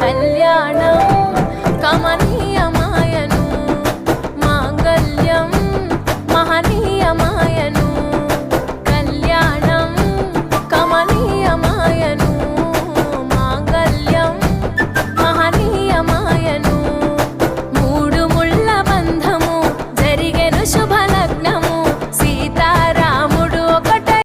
Alia.